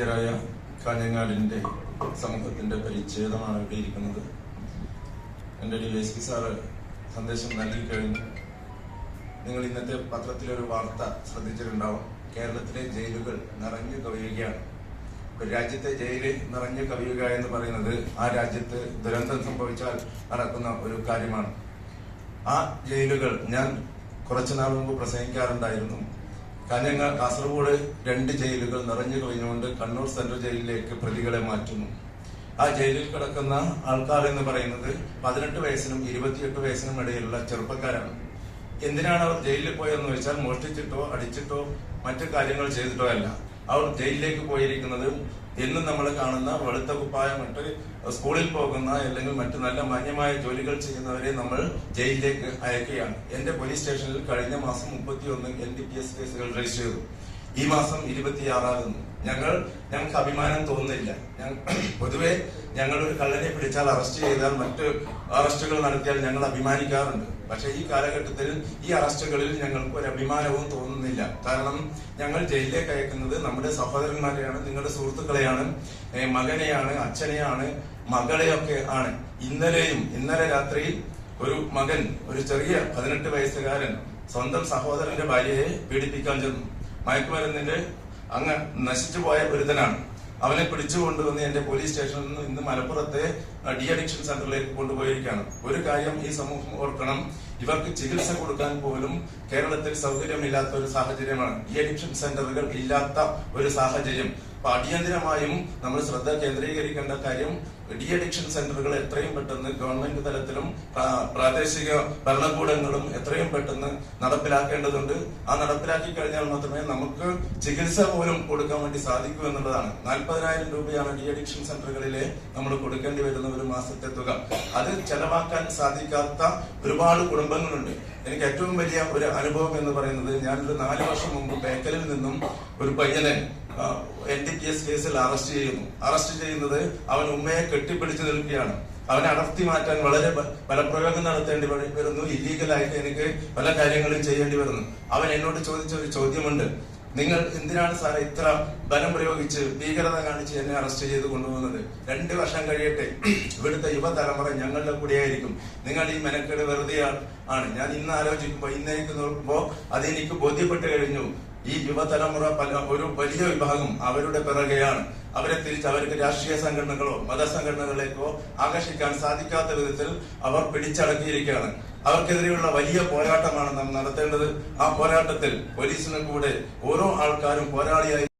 ആരാധ്യരായ കാഞ്ഞങ്ങാടിന്റെ സമൂഹത്തിന്റെ പരിച്ഛേദമാണ് ഇവിടെ ഇരിക്കുന്നത്. എന്റെ ഡി എസ് പി സാറ് സന്ദേശം നൽകി കഴിഞ്ഞു. നിങ്ങൾ ഇന്നത്തെ പത്രത്തിലൊരു വാർത്ത ശ്രദ്ധിച്ചിട്ടുണ്ടാവും. കേരളത്തിലെ ജയിലുകൾ നിറഞ്ഞു കവിയുകയാണ്. ഒരു രാജ്യത്തെ ജയിൽ നിറഞ്ഞു കവിയുക എന്ന് പറയുന്നത് ആ രാജ്യത്ത് ദുരന്തം സംഭവിച്ചാൽ നടക്കുന്ന ഒരു കാര്യമാണ്. ആ ജയിലുകൾ ഞാൻ കുറച്ചു നാൾ മുമ്പ് പ്രസംഗിക്കാറുണ്ടായിരുന്നു. കാഞ്ഞങ്ങ കാസർഗോഡ് രണ്ട് ജയിലുകൾ നിറഞ്ഞു കഴിഞ്ഞുകൊണ്ട് കണ്ണൂർ സെൻട്രൽ ജയിലിലേക്ക് പ്രതികളെ മാറ്റുന്നു. ആ ജയിലിൽ കിടക്കുന്ന ആൾക്കാർ എന്ന് പറയുന്നത് പതിനെട്ട് വയസ്സിനും ഇരുപത്തിയെട്ട് വയസ്സിനും ഇടയിലുള്ള ചെറുപ്പക്കാരാണ്. എന്തിനാണ് അവർ ജയിലിൽ പോയതെന്ന് വെച്ചാൽ മോഷ്ടിച്ചിട്ടോ അടിച്ചിട്ടോ മറ്റു കാര്യങ്ങൾ ചെയ്തിട്ടോ അല്ല. അവർ ജയിലിലേക്ക് പോയിരിക്കുന്നത് എന്നും നമ്മൾ കാണുന്ന വെളുത്ത കുപ്പായം മറ്റ് സ്കൂളിൽ പോകുന്ന അല്ലെങ്കിൽ മറ്റു നല്ല മാന്യമായ ജോലികൾ ചെയ്യുന്നവരെ നമ്മൾ ജയിലിലേക്ക് അയക്കുകയാണ്. എന്റെ പോലീസ് സ്റ്റേഷനിൽ കഴിഞ്ഞ മാസം മുപ്പത്തി ഒന്ന് എൻ ഡി പി എസ് കേസുകൾ രജിസ്റ്റർ ചെയ്തു. ഈ മാസം ഇരുപത്തിയാറാകുന്നു. ഞങ്ങൾ ഞങ്ങൾക്ക് അഭിമാനം തോന്നുന്നില്ല. പൊതുവെ ഞങ്ങൾ ഒരു കള്ളനെ പിടിച്ചാൽ അറസ്റ്റ് ചെയ്താൽ മറ്റ് അറസ്റ്റുകൾ നടത്തിയാൽ ഞങ്ങൾ അഭിമാനിക്കാറുണ്ട്. പക്ഷെ ഈ കാലഘട്ടത്തിൽ ഈ അറസ്റ്റുകളിൽ ഞങ്ങൾക്ക് ഒരു അഭിമാനവും തോന്നുന്നില്ല. കാരണം ഞങ്ങൾ ജയിലിലേക്ക് അയക്കുന്നത് നമ്മുടെ സഹോദരന്മാരെയാണ് നിങ്ങളുടെ സുഹൃത്തുക്കളെയാണ് മകനെയാണ് അച്ഛനെയാണ് മകളെയൊക്കെ ആണ്. ഇന്നലെയും ഇന്നലെ രാത്രിയിൽ ഒരു മകൻ ഒരു ചെറിയ പതിനെട്ട് വയസ്സുകാരൻ സ്വന്തം സഹോദരന്റെ ഭാര്യയെ പീഡിപ്പിക്കാൻ ചെന്നു. മയക്കുമരുന്നിന്റെ അങ്ങ് നശിച്ചു പോയ ഒരുതനാണ് അവനെ പിടിച്ചു കൊണ്ടുവന്ന് എന്റെ പോലീസ് സ്റ്റേഷനിൽ നിന്ന് ഇന്ന് മലപ്പുറത്തെ ഡി അഡിക്ഷൻ സെന്ററിലേക്ക് കൊണ്ടുപോയിരിക്കുകയാണ്. ഒരു കാര്യം ഈ സമൂഹം ഓർക്കണം. ഇവർക്ക് ചികിത്സ കൊടുക്കാൻ പോലും കേരളത്തിൽ സൗകര്യമില്ലാത്ത ഒരു സാഹചര്യമാണ്. ഡി അഡിക്ഷൻ സെന്ററുകൾ ഇല്ലാത്ത ഒരു സാഹചര്യം. അടിയന്തരമായും നമ്മൾ ശ്രദ്ധ കേന്ദ്രീകരിക്കേണ്ട കാര്യം ഡി അഡിക്ഷൻ സെന്ററുകൾ എത്രയും പെട്ടെന്ന് ഗവൺമെന്റ് തലത്തിലും പ്രാദേശിക ഭരണകൂടങ്ങളും എത്രയും പെട്ടെന്ന് നടപ്പിലാക്കേണ്ടതുണ്ട്. ആ നടപ്പിലാക്കി കഴിഞ്ഞാൽ മാത്രമേ നമുക്ക് ചികിത്സ പോലും കൊടുക്കാൻ വേണ്ടി സാധിക്കൂ എന്നുള്ളതാണ്. നാൽപ്പതിനായിരം രൂപയാണ് ഡി അഡിക്ഷൻ സെന്ററുകളിലെ നമ്മൾ കൊടുക്കേണ്ടി വരുന്ന ഒരു മാസത്തെ തുക. അത് ചെലവാക്കാൻ സാധിക്കാത്ത ഒരുപാട് കുടുംബങ്ങളുണ്ട്. എനിക്ക് ഏറ്റവും വലിയ ഒരു അനുഭവം എന്ന് പറയുന്നത് ഞാനൊരു നാല് വർഷം മുമ്പ് ബേക്കലിൽ നിന്നും ഒരു പയ്യനെ എൻ ഡി പി എസ് കേസിൽ അറസ്റ്റ് ചെയ്യുന്നു. അറസ്റ്റ് ചെയ്യുന്നത് അവൻ ഉമ്മയെ കെട്ടിപ്പിടിച്ചു നിൽക്കുകയാണ്. അവനെ അടർത്തി മാറ്റാൻ വളരെ ബലപ്രയോഗം നടത്തേണ്ടി വരുന്നു. ഇല്ലീഗലായിട്ട് എനിക്ക് പല കാര്യങ്ങളും ചെയ്യേണ്ടി വരുന്നു. അവൻ എന്നോട് ചോദിച്ച ഒരു ചോദ്യമുണ്ട്. നിങ്ങൾ എന്തിനാണ് സാറെ ഇത്ര ബലം പ്രയോഗിച്ച് ഭീകരത കാണിച്ച് എന്നെ അറസ്റ്റ് ചെയ്ത് കൊണ്ടുപോകുന്നത്? രണ്ട് വർഷം കഴിയട്ടെ. ഇവിടുത്തെ യുവതലമുറ ഞങ്ങളുടെ കൂടെയായിരിക്കും. നിങ്ങൾ ഈ മെനക്കേട് വെറുതെ ആണ്. ഞാൻ ഇന്ന് ആലോചിക്കുമ്പോൾ ഇന്നേക്ക് നോക്കുമ്പോ അതെനിക്ക് ബോധ്യപ്പെട്ട് കഴിഞ്ഞു. ഈ യുവതലമുറ ഒരു വലിയ വിഭാഗം അവരുടെ പിറകെയാണ്. അവരെ തിരിച്ച് അവർക്ക് രാഷ്ട്രീയ സംഘടനകളോ മതസംഘടനകളേക്കോ ആകർഷിക്കാൻ സാധിക്കാത്ത വിധത്തിൽ അവർ പിടിച്ചടക്കിയിരിക്കുകയാണ്. അവർക്കെതിരെയുള്ള വലിയ പോരാട്ടമാണ് നാം നടത്തേണ്ടത്. ആ പോരാട്ടത്തിൽ പോലീസിനെ കൂടെ ഓരോ ആൾക്കാരും പോരാളിയായി